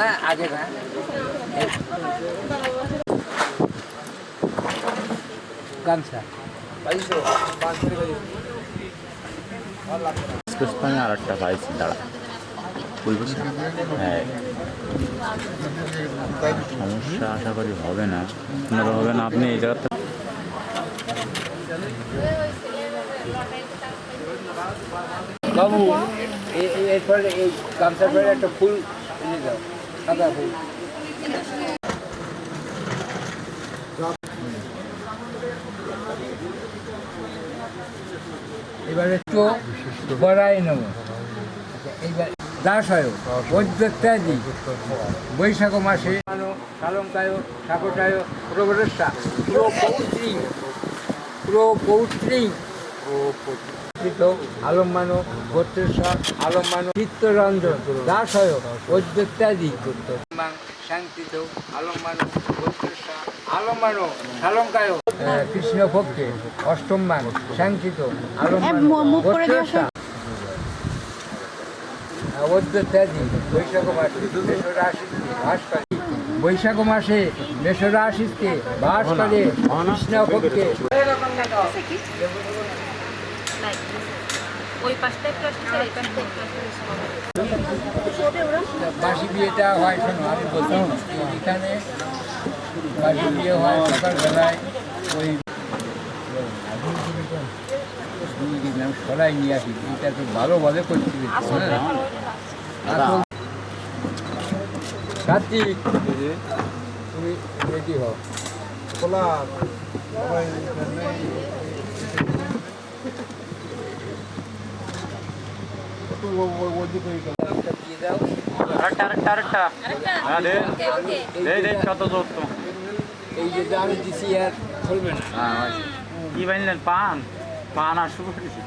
না আগে না। গামছা আর একটা পাইছি দাঁড়া। বলব হ্যাঁ। সমস্যা আশা করি হবে না। আপনারও হবে না আপনি এই জায়গাতে বাবু এরপরে এই গামছার পরে একটা ফুল এনে দাও সাদা ফুল এবারে তো বড়াই নেব। এইবার দাসায় বৈদ্যত্যাদি বৈশাখ মাসে শালঙ্কায় সাকটায় প্রবরসা পুরো পৌত্রী পুরো পৌত্রী। কৃত আলম্বানো গোত্রেশ্বর আলম্বানো চিত্তরঞ্জন দাসয় অদ্বৈত্যাদি শান্তিত আলম্বানো গোত্রেশ্বর আলম্বানো শালঙ্কায় কৃষ্ণ পক্ষে অষ্টম মান শান্তিত আলম্বানো গোত্রেশ্বর অদ্বৈত্যাদি বৈশাখ মাসে বাস বৈশাখ মাসে মেষরাশিতে বাস করে কৃষ্ণ পক্ষে ওই বাসি বিয়েটা হয় শোনো, আমি বলতাম এখানে বাসি বিয়ে হয় সকালবেলায় ওই সরাই নিয়ে আসি, এটা তো ভালোভাবে করছিল কার্তিক, তুমি রেডি হও। খোলা। আরেকটা আরেকটা আরেকটা হ্যাঁ দে দে দে কত জোর তো এই যে আমি দিছি আর চলবে না হ্যাঁ কি বানলেন পান পান আর শুরু করেছি